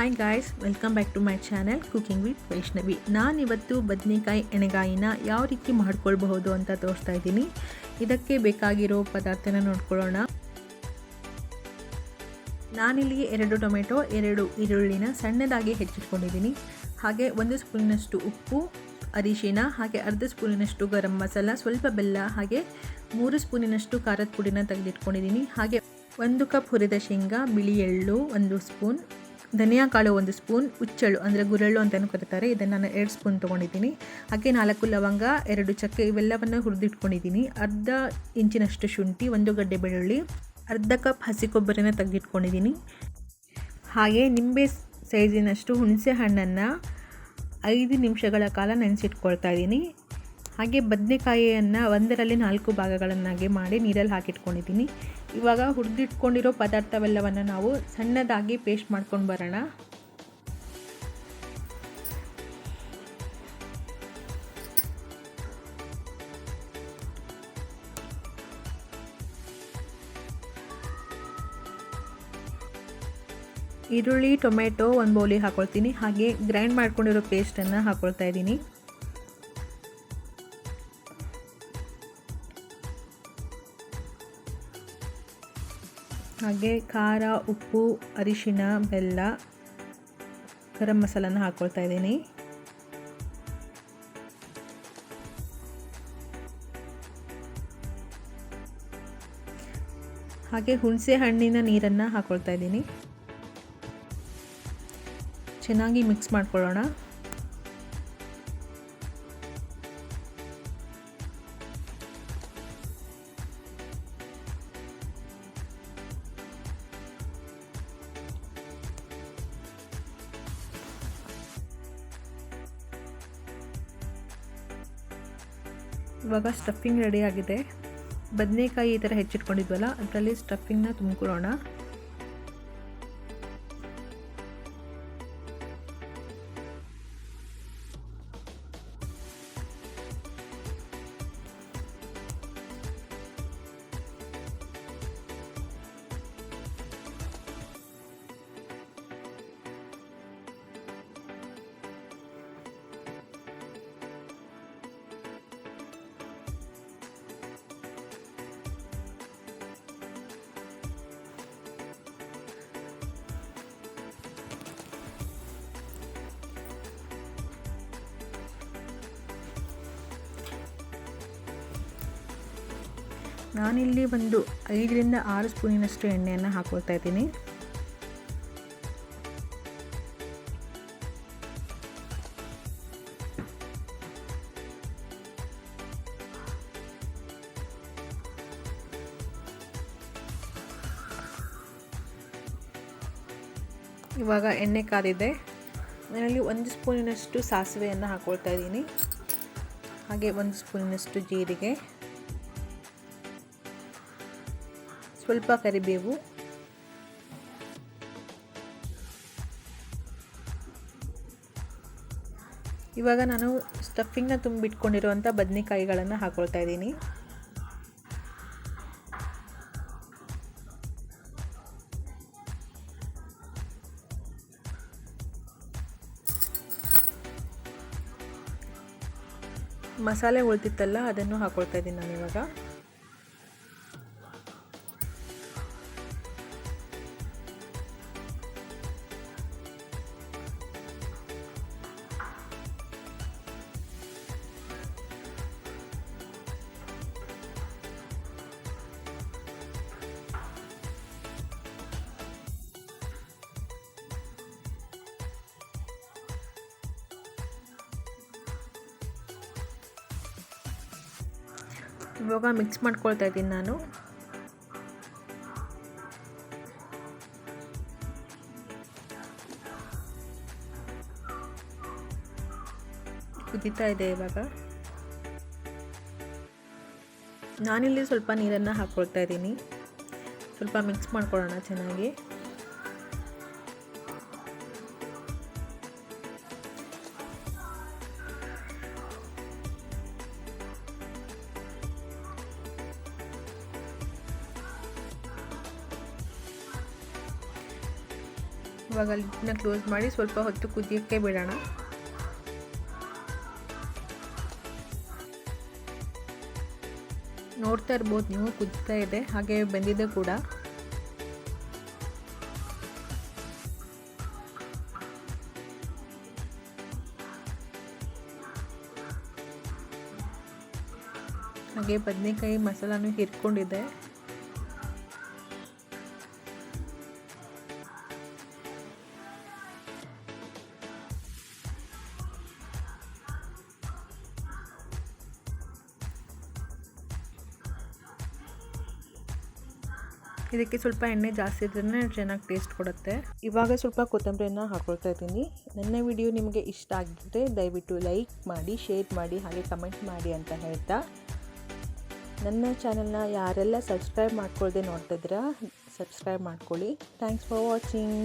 Hi guys welcome back to my channel cooking with Vaishnavi ನಾನಿವತ್ತು ಬದನೆಕಾಯಿ ಎಣೆಗಾಯಿನ ಯಾವ ರೀತಿ ಮಾಡ್ಕೊಳ್ಬಹುದು ಅಂತ ತೋರಿಸ್ತಾ ಇದ್ದೀನಿ. ಇದಕ್ಕೆ ಬೇಕಾಗಿರೋ ಪದಾರ್ಥನ ನೋಡ್ಕೊಳ್ಳೋಣ. ನಾನಿಲ್ಲಿ ಎರಡು ಟೊಮೆಟೊ, ಎರಡು ಈರುಳ್ಳಿನ ಸಣ್ಣದಾಗಿ ಹೆಚ್ಚಿಟ್ಕೊಂಡಿದ್ದೀನಿ. ಹಾಗೆ ಒಂದು ಸ್ಪೂನಿನಷ್ಟು ಉಪ್ಪು, ಅರಿಶಿನ, ಹಾಗೆ ಅರ್ಧ ಸ್ಪೂನಿನಷ್ಟು ಗರಂ ಮಸಾಲ, ಸ್ವಲ್ಪ ಬೆಲ್ಲ, ಹಾಗೆ ಮೂರು ಸ್ಪೂನಿನಷ್ಟು ಖಾರದ ಪುಡಿನ ತೆಗೆದಿಟ್ಕೊಂಡಿದ್ದೀನಿ. ಹಾಗೆ ಒಂದು ಕಪ್ ಹುರಿದ ಶೇಂಗಾ, ಬಿಳಿ ಎಳ್ಳು, ಒಂದು ಸ್ಪೂನ್ ಧನಿಯಾ ಕಾಳು ಒಂದು ಸ್ಪೂನ್ ಉಚ್ಚಳು ಅಂದರೆ ಗುರಳ್ಳು ಅಂತಲೂ ಕರೀತಾರೆ. ಇದನ್ನು ನಾನು ಎರಡು ಸ್ಪೂನ್ ತೊಗೊಂಡಿದ್ದೀನಿ. ಹಾಗೆ ನಾಲ್ಕು ಲವಂಗ, ಎರಡು ಚಕ್ಕೆ ಇವೆಲ್ಲವನ್ನು ಹುರಿದಿಟ್ಕೊಂಡಿದ್ದೀನಿ. ಅರ್ಧ ಇಂಚಿನಷ್ಟು ಶುಂಠಿ, ಒಂದು ಗಡ್ಡೆ ಬೆಳ್ಳುಳ್ಳಿ, ಅರ್ಧ ಕಪ್ ಹಸಿ ಕೊಬ್ಬರಿನ ತೆಗೆದಿಟ್ಕೊಂಡಿದ್ದೀನಿ. ಹಾಗೆ ನಿಂಬೆ ಸೈಜಿನಷ್ಟು ಹುಣಸೆ ಹಣ್ಣನ್ನು ಐದು ನಿಮಿಷಗಳ ಕಾಲ ನೆನೆಸಿಟ್ಕೊಳ್ತಾ ಇದ್ದೀನಿ. ಹಾಗೆ ಬದನೆಕಾಯಿಯನ್ನು ಒಂದರಲ್ಲಿ ನಾಲ್ಕು ಭಾಗಗಳನ್ನಾಗಿ ಮಾಡಿ ನೀರಲ್ಲಿ ಹಾಕಿಟ್ಕೊಂಡಿದ್ದೀನಿ. ಇವಾಗ ಹುರಿದಿಟ್ಕೊಂಡಿರೋ ಪದಾರ್ಥವೆಲ್ಲವನ್ನು ನಾವು ಸಣ್ಣದಾಗಿ ಪೇಸ್ಟ್ ಮಾಡ್ಕೊಂಡು ಬರೋಣ. ಈರುಳ್ಳಿ, ಟೊಮೆಟೊ ಒಂದು ಬೌಲಿಗೆ ಹಾಕೊಳ್ತೀನಿ. ಹಾಗೆ ಗ್ರೈಂಡ್ ಮಾಡ್ಕೊಂಡಿರೋ ಪೇಸ್ಟನ್ನು ಹಾಕ್ಕೊಳ್ತಾ ಇದ್ದೀನಿ. ಹಾಗೆ ಖಾರ, ಉಪ್ಪು, ಅರಿಶಿಣ, ಬೆಲ್ಲ, ಗರಂ ಮಸಾಲನ ಹಾಕ್ಕೊಳ್ತಾ ಇದ್ದೀನಿ. ಹಾಗೆ ಹುಣಸೆ ಹಣ್ಣಿನ ನೀರನ್ನು ಹಾಕ್ಕೊಳ್ತಾ ಇದ್ದೀನಿ. ಚೆನ್ನಾಗಿ ಮಿಕ್ಸ್ ಮಾಡ್ಕೊಳ್ಳೋಣ. ಇವಾಗ ಸ್ಟಫಿಂಗ್ ರೆಡಿ ಆಗಿದೆ. ಬದನೆಕಾಯಿ ಈ ಥರ ಹೆಚ್ಚಿಟ್ಕೊಂಡಿದ್ವಲ್ಲ ಅದರಲ್ಲಿ ಸ್ಟಫಿಂಗ್ನ ತುಂಬಿಕೊಳ್ಳೋಣ. ನಾನಿಲ್ಲಿ ಒಂದು ಐದರಿಂದ ಆರು ಸ್ಪೂನಿನಷ್ಟು ಎಣ್ಣೆಯನ್ನು ಹಾಕ್ಕೊಳ್ತಾ ಇದ್ದೀನಿ. ಇವಾಗ ಎಣ್ಣೆ ಕಾದಿದೆ. ಅದರಲ್ಲಿ ಒಂದು ಸ್ಪೂನಿನಷ್ಟು ಸಾಸಿವೆಯನ್ನು ಹಾಕ್ಕೊಳ್ತಾ ಇದ್ದೀನಿ. ಹಾಗೆ ಒಂದು ಸ್ಪೂನಿನಷ್ಟು ಜೀರಿಗೆ. ಸ್ವಲ್ಪ ಕರಿಬೇವು. ಇವಾಗ ನಾನು ಸ್ಟಫಿಂಗ್ನ ತುಂಬಿಟ್ಕೊಂಡಿರುವಂಥ ಬದನೆಕಾಯಿಗಳನ್ನು ಹಾಕೊಳ್ತಾ ಇದ್ದೀನಿ. ಮಸಾಲೆ ಉಳ್ತಿತ್ತಲ್ಲ ಅದನ್ನು ಹಾಕೊಳ್ತಾ ಇದ್ದೀನಿ ನಾನು ಇವಾಗ ಇವಾಗ ಮಿಕ್ಸ್ ಮಾಡ್ಕೊಳ್ತಾ ಇದ್ದೀನಿ ನಾನು. ಕುದೀತಾ ಇದೆ ಇವಾಗ. ನಾನಿಲ್ಲಿ ಸ್ವಲ್ಪ ನೀರನ್ನು ಹಾಕ್ಕೊಳ್ತಾ ಇದ್ದೀನಿ. ಸ್ವಲ್ಪ ಮಿಕ್ಸ್ ಮಾಡ್ಕೊಳ್ಳೋಣ ಚೆನ್ನಾಗಿ. ಇವಾಗ ಲಿಡ್ನ ಕ್ಲೋಸ್ ಮಾಡಿ ಸ್ವಲ್ಪ ಹೊತ್ತು ಕುದಿಯೋಕ್ಕೆ ಬಿಡೋಣ. ನೋಡ್ತಾ ಇರ್ಬೋದು ನೀವು ಕುದಿತಾ ಇದೆ, ಹಾಗೆ ಬಂದಿದೆ ಕೂಡ. ಹಾಗೆ ಬದನೆಕಾಯಿ ಮಸಾಲಾನು ಹಿರ್ಕೊಂಡಿದೆ. ಇದಕ್ಕೆ ಸ್ವಲ್ಪ ಎಣ್ಣೆ ಜಾಸ್ತಿ ಇದ್ರೇ ಚೆನ್ನಾಗಿ ಟೇಸ್ಟ್ ಕೊಡುತ್ತೆ. ಇವಾಗ ಸ್ವಲ್ಪ ಕೊತ್ತಂಬರಿಯನ್ನು ಹಾಕೊಳ್ತಾ ಇದ್ದೀನಿ. ನನ್ನ ವಿಡಿಯೋ ನಿಮಗೆ ಇಷ್ಟ ಆಗಿದ್ದರೆ ದಯವಿಟ್ಟು ಲೈಕ್ ಮಾಡಿ ಶೇರ್ ಮಾಡಿ, ಹಾಗೆ ಕಮೆಂಟ್ ಮಾಡಿ ಅಂತ ಹೇಳ್ತಾ. ನನ್ನ ಚಾನಲ್ನ ಯಾರೆಲ್ಲ ಸಬ್ಸ್ಕ್ರೈಬ್ ಮಾಡ್ಕೊಳ್ಳದೆ ನೋಡ್ತಿದ್ದೀರಾ ಸಬ್ಸ್ಕ್ರೈಬ್ ಮಾಡ್ಕೊಳ್ಳಿ. Thanks for watching